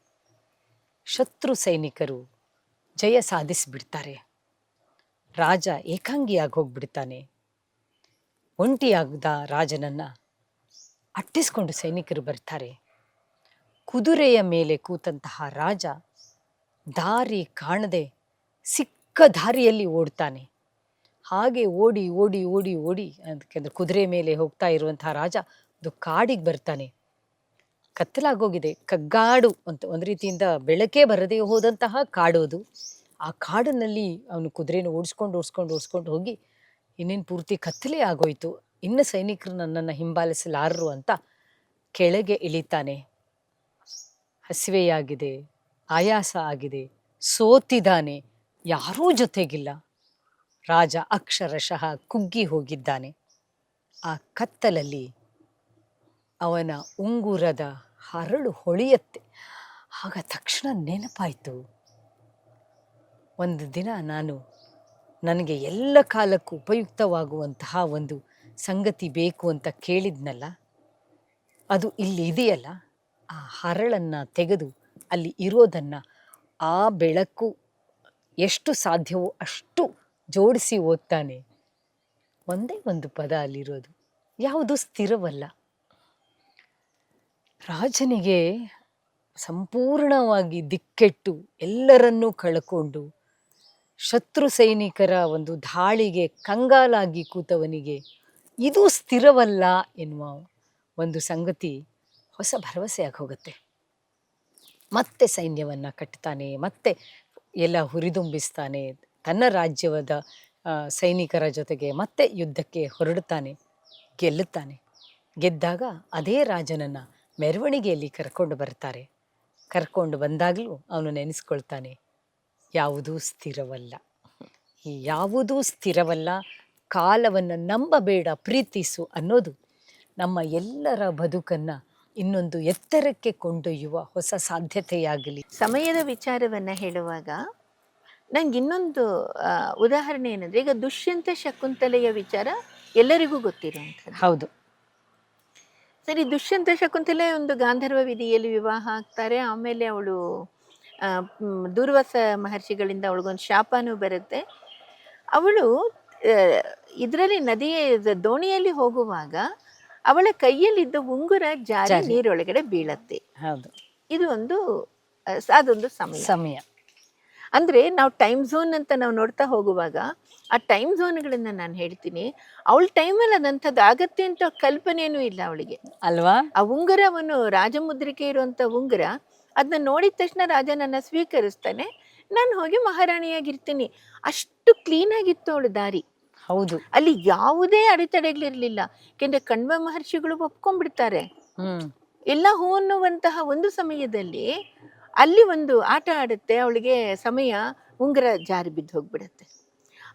ಶತ್ರು ಸೈನಿಕರು ಜಯ ಸಾಧಿಸಿಬಿಡ್ತಾರೆ. ರಾಜ ಏಕಾಂಗಿಯಾಗಿ ಹೋಗ್ಬಿಡ್ತಾನೆ. ಒಂಟಿಯಾಗದ ರಾಜನನ್ನು ಅಟ್ಟಿಸ್ಕೊಂಡು ಸೈನಿಕರು ಬರ್ತಾರೆ. ಕುದುರೆಯ ಮೇಲೆ ಕೂತಂತಹ ರಾಜ ದಾರಿ ಕಾಣದೆ ಸಿಕ್ಕ ದಾರಿಯಲ್ಲಿ ಓಡ್ತಾನೆ. ಹಾಗೆ ಓಡಿ ಓಡಿ ಓಡಿ ಓಡಿ ಅದಕ್ಕೆಂದ್ರೆ ಕುದುರೆ ಮೇಲೆ ಹೋಗ್ತಾ ಇರುವಂತಹ ರಾಜ ಅದು ಕಾಡಿಗೆ ಬರ್ತಾನೆ. ಕತ್ತಲಾಗೋಗಿದೆ. ಕಗ್ಗಾಡು ಅಂತ ಒಂದು ರೀತಿಯಿಂದ ಬೆಳಕೇ ಬರದೇ ಹೋದಂತಹ ಕಾಡು ಅದು ಆ ಕಾಡಿನಲ್ಲಿ ಅವನು ಕುದುರೆನ ಓಡಿಸ್ಕೊಂಡು ಓಡಿಸ್ಕೊಂಡು ಓಡಿಸ್ಕೊಂಡು ಹೋಗಿ ಇನ್ನೇನು ಪೂರ್ತಿ ಕತ್ತಲೆ ಆಗೋಯ್ತು. ಇನ್ನು ಸೈನಿಕರು ನನ್ನನ್ನು ಹಿಂಬಾಲಿಸಲಾರರು ಅಂತ ಕೆಳಗೆ ಇಳಿತಾನೆ. ಹಸಿವೆಯಾಗಿದೆ, ಆಯಾಸ ಆಗಿದೆ, ಸೋತಿದ್ದಾನೆ, ಯಾರೂ ಜೊತೆಗಿಲ್ಲ. ರಾಜ ಅಕ್ಷರಶಃ ಕುಗ್ಗಿ ಹೋಗಿದ್ದಾನೆ. ಆ ಕತ್ತಲಲ್ಲಿ ಅವನ ಉಂಗುರದ ಹರಳು ಹೊಳೆಯತ್ತೆ. ಆಗ ತಕ್ಷಣ ನೆನಪಾಯಿತು. ಒಂದು ದಿನ ನಾನು ನನಗೆ ಎಲ್ಲ ಕಾಲಕ್ಕೂ ಉಪಯುಕ್ತವಾಗುವಂತಹ ಒಂದು ಸಂಗತಿ ಬೇಕು ಅಂತ ಕೇಳಿದ್ನಲ್ಲ, ಅದು ಇಲ್ಲಿ ಇದೆಯಲ್ಲ, ಆ ಹರಳನ್ನು ತೆಗೆದು ಅಲ್ಲಿ ಇರೋದನ್ನು ಆ ಬೆಳಕು ಎಷ್ಟು ಸಾಧ್ಯವೋ ಅಷ್ಟು ಜೋಡಿಸಿ ಓದ್ತಾನೆ. ಒಂದೇ ಒಂದು ಪದ ಅಲ್ಲಿರೋದು. ಯಾವುದು ಸ್ಥಿರವಲ್ಲ. ರಾಜನಿಗೆ ಸಂಪೂರ್ಣವಾಗಿ ದಿಕ್ಕೆಟ್ಟು ಎಲ್ಲರನ್ನೂ ಕಳ್ಕೊಂಡು ಶತ್ರು ಸೈನಿಕರ ಒಂದು ಧಾಳಿಗೆ ಕಂಗಾಲಾಗಿ ಕೂತವನಿಗೆ ಇದು ಸ್ಥಿರವಲ್ಲ ಎನ್ನುವ ಒಂದು ಸಂಗತಿ ಹೊಸ ಭರವಸೆಯಾಗಿ ಹೋಗುತ್ತೆ. ಮತ್ತೆ ಸೈನ್ಯವನ್ನು ಕಟ್ತಾನೆ, ಮತ್ತೆ ಎಲ್ಲ ಹುರಿದುಂಬಿಸ್ತಾನೆ, ತನ್ನ ರಾಜ್ಯವಾದ ಸೈನಿಕರ ಜೊತೆಗೆ ಮತ್ತೆ ಯುದ್ಧಕ್ಕೆ ಹೊರಡುತ್ತಾನೆ ಗೆಲ್ಲುತ್ತಾನೆ. ಗೆದ್ದಾಗ ಅದೇ ರಾಜನನ್ನು ಮೆರವಣಿಗೆಯಲ್ಲಿ ಕರ್ಕೊಂಡು ಬರ್ತಾರೆ ಕರ್ಕೊಂಡು ಬಂದಾಗಲೂ ಅವನು ನೆನೆಸ್ಕೊಳ್ತಾನೆ ಯಾವುದೂ ಸ್ಥಿರವಲ್ಲ. ಈ ಯಾವುದೂ ಸ್ಥಿರವಲ್ಲ. ಕಾಲವನ್ನು ನಂಬಬೇಡ ಪ್ರೀತಿಸು ಅನ್ನೋದು ನಮ್ಮ ಎಲ್ಲರ ಬದುಕನ್ನು ಇನ್ನೊಂದು ಎತ್ತರಕ್ಕೆ ಕೊಂಡೊಯ್ಯುವ ಹೊಸ ಸಾಧ್ಯತೆಯಾಗಲಿ. ಸಮಯದ ವಿಚಾರವನ್ನು ಹೇಳುವಾಗ ನಂಗೆ ಇನ್ನೊಂದು ಉದಾಹರಣೆ ಏನಂದರೆ ಈಗ ದುಷ್ಯಂತ ಶಕುಂತಲೆಯ ವಿಚಾರ ಎಲ್ಲರಿಗೂ ಗೊತ್ತಿರುವಂಥದ್ದು. ಹೌದು. ಸರಿ ದುಷ್ಯಂತ ಶಕುಂತಲೆ ಒಂದು ಗಾಂಧರ್ವ ವಿಧಿಯಲ್ಲಿ ವಿವಾಹ ಆಗ್ತಾರೆ. ಆಮೇಲೆ ಅವಳು ದೂರ್ವಾಸ ಮಹರ್ಷಿಗಳಿಂದ ಅವಳಿಗೊಂದು ಶಾಪನೂ ಬರುತ್ತೆ. ಅವಳು ಇದರಲ್ಲಿ ನದಿಯ ದೋಣಿಯಲ್ಲಿ ಹೋಗುವಾಗ ಅವಳ ಕೈಯಲ್ಲಿದ್ದ ಉಂಗುರ ಜಾರಿ. ನೀರೊಳಗಡೆ ಬೀಳತ್ತೆ. ಹೌದು. ಇದು ಒಂದು ಅದೊಂದು ಸಮಯ. ಸಮಯ. ಅಂದ್ರೆ ನಾವು ಟೈಮ್ ಝೋನ್ ಅಂತ ನಾವು ನೋಡ್ತಾ ಹೋಗುವಾಗ ಆ ಟೈಮ್ ಝೋನ್ಗಳನ್ನು ನಾನು ಹೇಳ್ತೀನಿ. ಅವಳ ಟೈಮಲ್ಲಿ ಅದಂಥದ್ದು ಆಗತ್ತೆ ಅಂತ ಕಲ್ಪನೆಯೂ ಇಲ್ಲ ಅವಳಿಗೆ. ಅಲ್ವಾ? ಆ ಉಂಗುರವನ್ನು ರಾಜಮುದ್ರಿಕೆ ಇರುವಂತ ಉಂಗುರ ಅದನ್ನ ನೋಡಿದ ತಕ್ಷಣ ರಾಜ ನನ್ನ ಸ್ವೀಕರಿಸ್ತಾನೆ. ನಾನು ಹೋಗಿ ಮಹಾರಾಣಿಯಾಗಿರ್ತೀನಿ. ಅಷ್ಟು ಕ್ಲೀನ್ ಆಗಿತ್ತು ಅವಳ ದಾರಿ. ಹೌದು. ಅಲ್ಲಿ ಯಾವುದೇ ಅಡೆತಡೆಗಳಿರಲಿಲ್ಲ. ಯಾಕೆಂದ್ರೆ ಕಣ್ವ ಮಹರ್ಷಿಗಳು ಒಪ್ಕೊಂಡ್ಬಿಡ್ತಾರೆ. ಹ್ಮ್. ಎಲ್ಲ ಹೂ ಅನ್ನುವಂತಹ ಒಂದು ಸಮಯದಲ್ಲಿ ಅಲ್ಲಿ ಒಂದು ಆಟ ಆಡುತ್ತೆ ಅವಳಿಗೆ ಸಮಯ ಉಂಗುರ ಜಾರಿ ಬಿದ್ದು ಹೋಗ್ಬಿಡತ್ತೆ.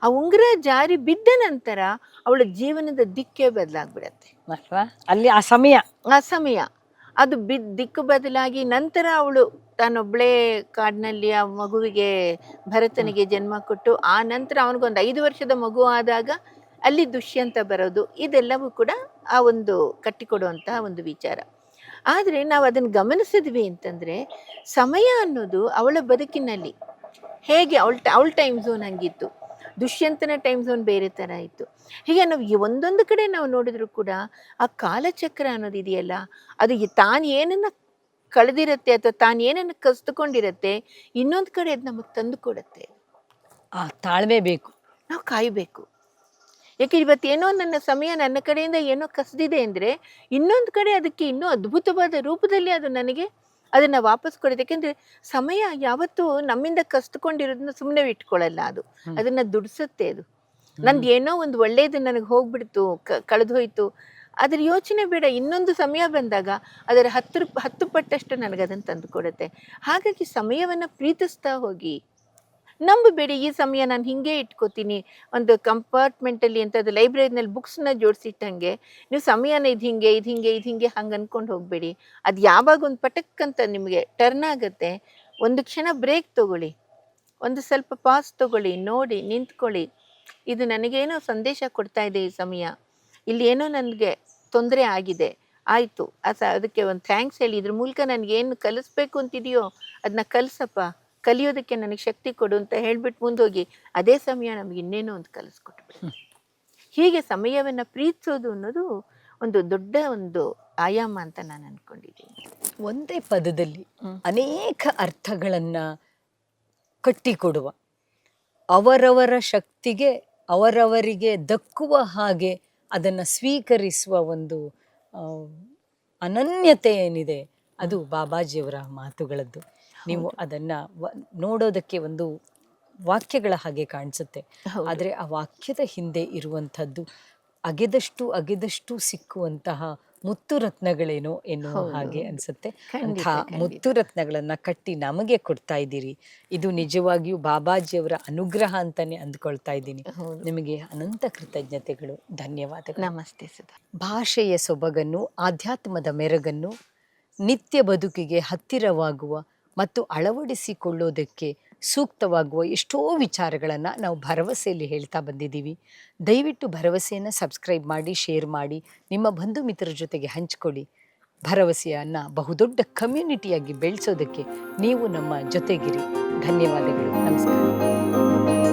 ಆ ಉಂಗುರ ಜಾರಿ ಬಿದ್ದ ನಂತರ ಅವಳ ಜೀವನದ ದಿಕ್ಕೇ ಬದಲಾಗ್ಬಿಡತ್ತೆ. ಅಲ್ವಾ? ಅಲ್ಲಿ ಆ ಸಮಯ. ಆ ಸಮಯ. ಅದು ಬಿದ್ದ ದಿಕ್ಕು ಬದಲಾಗಿ ನಂತರ ಅವಳು ತಾನೊಬ್ಬಳೇ ಕಾಡಿನಲ್ಲಿ ಆ ಮಗುವಿಗೆ ಭರತನಿಗೆ ಜನ್ಮ ಕೊಟ್ಟು ಆ ನಂತರ ಅವನಿಗೊಂದು ಐದು ವರ್ಷದ ಮಗು ಆದಾಗ ಅಲ್ಲಿ ದುಷ್ಯಂತ ಬರೋದು ಇದೆಲ್ಲವೂ ಕೂಡ ಆ ಒಂದು ಕಟ್ಟಿಕೊಡುವಂತಹ ಒಂದು ವಿಚಾರ. ಆದರೆ ನಾವು ಅದನ್ನು ಗಮನಿಸಿದ್ವಿ ಅಂತಂದರೆ ಸಮಯ ಅನ್ನೋದು ಅವಳ ಬದುಕಿನಲ್ಲಿ. ಹೇಗೆ ಅವಳ ಅವಳ ಟೈಮ್ ಝೋನ್ ಹಂಗಿತ್ತು. ದುಷ್ಯಂತನ ಟೈಮ್ ಝೋನ್ ಬೇರೆ ಥರ ಇತ್ತು. ಹೀಗೆ ನಾವು ಈ ಒಂದೊಂದು ಕಡೆ ನಾವು ನೋಡಿದ್ರು ಕೂಡ ಆ ಕಾಲಚಕ್ರ ಅನ್ನೋದು ಇದೆಯಲ್ಲ ಅದು ತಾನು ಏನನ್ನು ಕಳೆದಿರುತ್ತೆ ಅಥವಾ ತಾನು ಏನನ್ನು ಕಸ್ದುಕೊಂಡಿರತ್ತೆ ಇನ್ನೊಂದು ಕಡೆ ಅದು ನಮಗೆ ತಂದು ಕೊಡುತ್ತೆ. ಆ ತಾಳ್ಮೆ ಬೇಕು. ನಾವು ಕಾಯಬೇಕು. ಯಾಕೆ ಇವತ್ತೇನೋ ನನ್ನ ಸಮಯ ನನ್ನ ಕಡೆಯಿಂದ ಏನೋ ಕಸದಿದೆ ಅಂದರೆ ಇನ್ನೊಂದು ಕಡೆ ಅದಕ್ಕೆ ಇನ್ನೂ ಅದ್ಭುತವಾದ ರೂಪದಲ್ಲಿ ಅದು ನನಗೆ ಅದನ್ನು ವಾಪಸ್ ಕೊಡುತ್ತೆ. ಯಾಕೆಂದರೆ ಸಮಯ ಯಾವತ್ತೂ ನಮ್ಮಿಂದ ಕಸ್ತುಕೊಂಡಿರೋದನ್ನ ಸುಮ್ಮನೆ ಇಟ್ಕೊಳ್ಳಲ್ಲ ಅದು. ಅದನ್ನು ದುಡಿಸುತ್ತೆ ಅದು. ನಂದು ಏನೋ ಒಂದು ಒಳ್ಳೆಯದು ನನಗೆ ಹೋಗ್ಬಿಡ್ತು ಕ ಕಳೆದು ಹೋಯಿತು. ಅದರ ಯೋಚನೆ ಬೇಡ. ಇನ್ನೊಂದು ಸಮಯ ಬಂದಾಗ ಅದರ ಹತ್ತು ಹತ್ತು ಪಟ್ಟಷ್ಟು ನನಗೆ ಅದನ್ನು ತಂದು ಕೊಡುತ್ತೆ. ಹಾಗಾಗಿ ಸಮಯವನ್ನು ಪ್ರೀತಿಸ್ತಾ ಹೋಗಿ. ನಂಬಬೇಡಿ, ಈ ಸಮಯ ನಾನು ಹಿಂಗೆ ಇಟ್ಕೋತೀನಿ. ಒಂದು ಕಂಪಾರ್ಟ್ಮೆಂಟಲ್ಲಿ ಅಂತ ಅದು ಲೈಬ್ರರಿನಲ್ಲಿ ಬುಕ್ಸ್ನ ಜೋಡಿಸಿಟ್ಟಂಗೆ, ನೀವು ಸಮಯನ ಇದು ಹಿಂಗೆ ಇದು ಹಿಂಗೆ ಇದು ಹಿಂಗೆ ಹಂಗೆ ಅಂದ್ಕೊಂಡು ಹೋಗಬೇಡಿ. ಅದು ಯಾವಾಗ ಒಂದು ಪಟಕ್ ಅಂತ ನಿಮಗೆ ಟರ್ನ್ ಆಗುತ್ತೆ, ಒಂದು ಕ್ಷಣ ಬ್ರೇಕ್ ತಗೊಳ್ಳಿ. ಒಂದು ಸ್ವಲ್ಪ ಪಾಸ್ ತಗೊಳ್ಳಿ, ನೋಡಿ, ನಿಂತ್ಕೊಳ್ಳಿ. ಇದು ನನಗೇನೋ ಸಂದೇಶ ಕೊಡ್ತಾ ಇದೆ ಈ ಸಮಯ. ಇಲ್ಲಿ ಏನೋ ನನಗೆ ತೊಂದರೆ ಆಗಿದೆ. ಆಯಿತು, ಅಸ, ಅದಕ್ಕೆ ಒಂದು ಥ್ಯಾಂಕ್ಸ್ ಹೇಳಿ. ಇದ್ರ ಮೂಲಕ ನನಗೇನು ಕಲಿಸ್ಬೇಕು ಅಂತಿದೆಯೋ ಅದನ್ನ ಕಲಿಸಪ್ಪ. ಕಲಿಯೋದಕ್ಕೆ ನನಗೆ ಶಕ್ತಿ ಕೊಡು ಅಂತ ಹೇಳ್ಬಿಟ್ಟು ಮುಂದೋಗಿ ಅದೇ ಸಮಯ ನಮ್ಗೆ ಇನ್ನೇನೋ ಒಂದು ಕಲಿಸ್ಕೊಟ್ಬಿಡು ಹೀಗೆ ಸಮಯವನ್ನು ಪ್ರೀತಿಸೋದು ಅನ್ನೋದು ಒಂದು ದೊಡ್ಡ ಒಂದು ಆಯಾಮ ಅಂತ ನಾನು ಅಂದ್ಕೊಂಡಿದ್ದೀನಿ ಒಂದೇ ಪದದಲ್ಲಿ ಅನೇಕ ಅರ್ಥಗಳನ್ನು ಕಟ್ಟಿಕೊಡುವ. ಅವರವರ ಶಕ್ತಿಗೆ ಅವರವರಿಗೆ ದಕ್ಕುವ ಹಾಗೆ ಅದನ್ನು ಸ್ವೀಕರಿಸುವ ಒಂದು ಅನನ್ಯತೆ ಏನಿದೆ ಅದು ಬಾಬಾಜಿಯವರ ಮಾತುಗಳದ್ದು. ನೀವು ಅದನ್ನ ನೋಡೋದಕ್ಕೆ ಒಂದು ವಾಕ್ಯಗಳ ಹಾಗೆ ಕಾಣಿಸುತ್ತೆ. ಆದರೆ ಆ ವಾಕ್ಯದ ಹಿಂದೆ ಇರುವಂಥದ್ದು ಅಗೆದಷ್ಟು ಅಗೆದಷ್ಟು ಸಿಕ್ಕುವಂತಹ ಮುತ್ತು ರತ್ನಗಳೇನೋ ಎನ್ನುವ ಹಾಗೆ ಅನ್ಸುತ್ತೆ. ಅಂತಹ ಮುತ್ತು ರತ್ನಗಳನ್ನ ಕಟ್ಟಿ ನಮಗೆ ಕೊಡ್ತಾ ಇದ್ದೀರಿ. ಇದು ನಿಜವಾಗಿಯೂ ಬಾಬಾಜಿಯವರ ಅನುಗ್ರಹ ಅಂತಾನೆ ಅಂದ್ಕೊಳ್ತಾ ಇದ್ದೀನಿ. ನಿಮಗೆ ಅನಂತ ಕೃತಜ್ಞತೆಗಳು. ಧನ್ಯವಾದಗಳು. ನಮಸ್ತೆ ಸುಧಾ. ಭಾಷೆಯ ಸೊಬಗನ್ನು ಆಧ್ಯಾತ್ಮದ ಮೆರಗನ್ನು ನಿತ್ಯ ಬದುಕಿಗೆ ಹತ್ತಿರವಾಗುವ ಮತ್ತು ಅಳವಡಿಸಿಕೊಳ್ಳೋದಕ್ಕೆ ಸೂಕ್ತವಾಗುವ ಎಷ್ಟೋ ವಿಚಾರಗಳನ್ನು ನಾವು ಭರವಸೆಯಲ್ಲಿ ಹೇಳ್ತಾ ಬಂದಿದ್ದೀವಿ. ದಯವಿಟ್ಟು ಭರವಸೆಯನ್ನು ಸಬ್ಸ್ಕ್ರೈಬ್ ಮಾಡಿ, ಶೇರ್ ಮಾಡಿ, ನಿಮ್ಮ ಬಂಧು ಮಿತ್ರರ ಜೊತೆಗೆ ಹಂಚಿಕೊಳ್ಳಿ. ಭರವಸೆಯನ್ನು ಬಹುದೊಡ್ಡ ಕಮ್ಯುನಿಟಿಯಾಗಿ ಬೆಳೆಸೋದಕ್ಕೆ ನೀವು ನಮ್ಮ ಜೊತೆಗಿರಿ. ಧನ್ಯವಾದಗಳು. ನಮಸ್ಕಾರ.